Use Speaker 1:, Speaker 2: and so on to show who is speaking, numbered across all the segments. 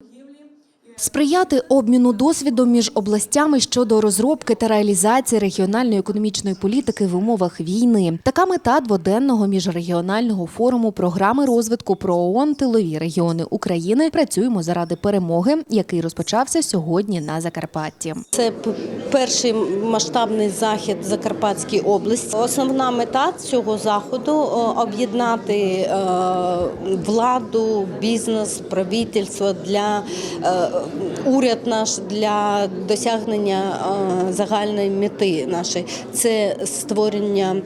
Speaker 1: Будівлі Сприяти обміну досвідом між областями щодо розробки та реалізації регіональної економічної політики в умовах війни. Така мета дводенного міжрегіонального форуму програми розвитку про ООН «Тилові регіони України. Працюємо заради перемоги, який розпочався сьогодні на Закарпатті.
Speaker 2: Це перший масштабний захід Закарпатській області. Основна мета цього заходу об'єднати е, владу, бізнес, правительство для е, уряд наш для досягнення е, загальної мети нашої. Це створення е,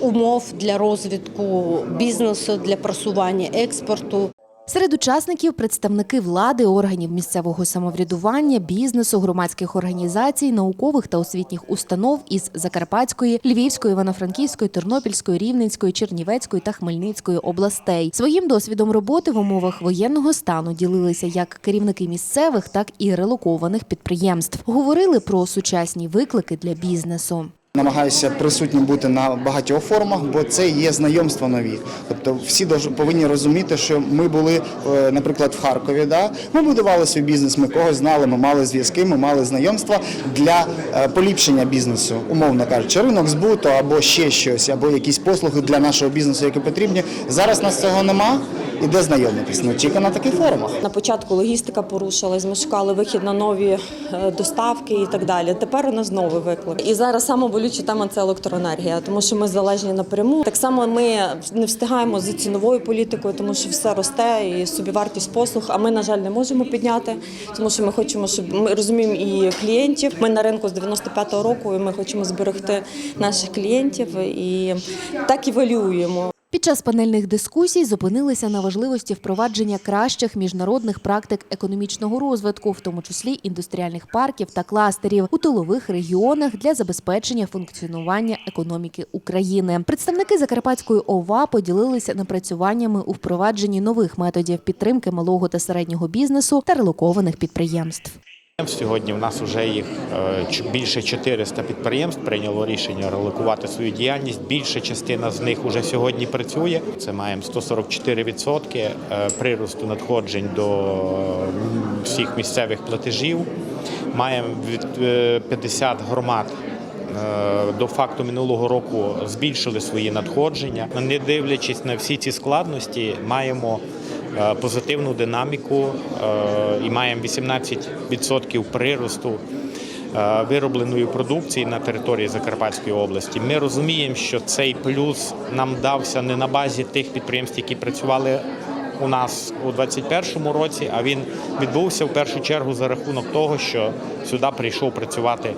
Speaker 2: умов для розвитку бізнесу, для просування експорту.
Speaker 1: Серед учасників представники влади, органів місцевого самоврядування, бізнесу, громадських організацій, наукових та освітніх установ із Закарпатської, Львівської, Івано-Франківської, Тернопільської, Рівненської, Чернівецької та Хмельницької областей. Своїм досвідом роботи в умовах воєнного стану ділилися як керівники місцевих, так і релокованих підприємств. Говорили про сучасні виклики для бізнесу.
Speaker 3: Намагаюся присутнім бути на багатьох форумах, бо це є знайомства нові. Тобто всі повинні розуміти, що ми були, е, наприклад, в Харкові. Да? Ми будували свій бізнес, ми когось знали, ми мали зв'язки, ми мали знайомства для е, поліпшення бізнесу, умовно кажучи, ринок збуту або ще щось, або якісь послуги для нашого бізнесу, які потрібні. Зараз нас цього нема. Де знайомитись? Ну тільки на таких форумах.
Speaker 4: На початку логістика порушилась, ми шукали вихід на нові е, доставки і так далі. Тепер у нас новий виклик. І зараз саме болюча тема це електроенергія, тому що ми залежні напряму. Так само ми не встигаємо з ціновою політикою, тому що все росте і собівартість послуг. А ми, на жаль, не можемо підняти, тому що ми хочемо, щоб ми розуміємо і клієнтів. Ми на ринку з 95-го року, і ми хочемо зберегти наших клієнтів і так і валюємо.
Speaker 1: Під час панельних дискусій зупинилися на важливості впровадження кращих міжнародних практик економічного розвитку, в тому числі індустріальних парків та кластерів у тилових регіонах для забезпечення функціонування економіки України. Представники Закарпатської ОВА поділилися напрацюваннями у впровадженні нових методів підтримки малого та середнього бізнесу та релокованих підприємств.
Speaker 5: Сьогодні в нас вже їх е, більше 400 підприємств прийняло рішення релокувати свою діяльність. Більша частина з них вже сьогодні працює. Це маємо 144% е, приросту надходжень до всіх місцевих платежів. Маємо від е, 50 громад. е, До факту минулого року збільшили свої надходження. Не дивлячись на всі ці складності, маємо позитивну динаміку е, і маємо 18% приросту е, виробленої продукції на території Закарпатської області. Ми розуміємо, що цей плюс нам дався не на базі тих підприємств, які працювали у нас у 2021 році, а він відбувся в першу чергу за рахунок того, що сюди прийшов працювати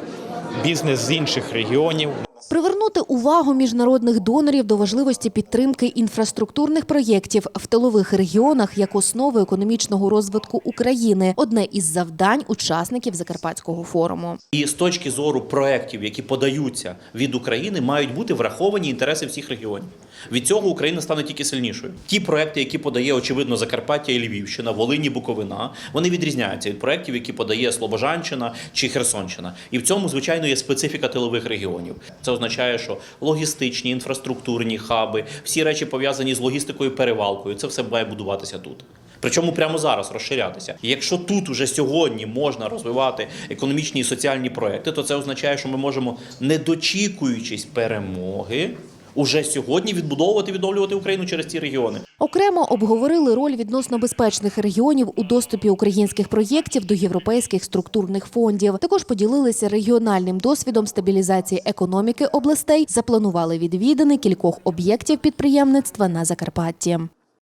Speaker 5: бізнес з інших регіонів.
Speaker 1: Привернути увагу міжнародних донорів до важливості підтримки інфраструктурних проєктів в тилових регіонах як основи економічного розвитку України одне із завдань учасників Закарпатського форуму.
Speaker 6: І з точки зору проєктів, які подаються від України, мають бути враховані інтереси всіх регіонів. Від цього Україна стане тільки сильнішою. Ті проекти, які подає очевидно Закарпаття і Львівщина, Волині, Буковина, вони відрізняються від проєктів, які подає Слобожанщина чи Херсонщина. І в цьому, звичайно, є специфіка тилових регіонів. Це означає, що логістичні, інфраструктурні хаби, всі речі пов'язані з логістикою, перевалкою, це все має будуватися тут. Причому прямо зараз розширятися. Якщо тут уже сьогодні можна розвивати економічні і соціальні проекти, то це означає, що ми можемо, не дочікуючись перемоги, уже сьогодні відбудовувати відновлювати Україну через ці регіони.
Speaker 1: Окремо обговорили роль відносно безпечних регіонів у доступі українських проєктів до європейських структурних фондів. Також поділилися регіональним досвідом стабілізації економіки областей, запланували відвідини кількох об'єктів підприємництва на Закарпатті.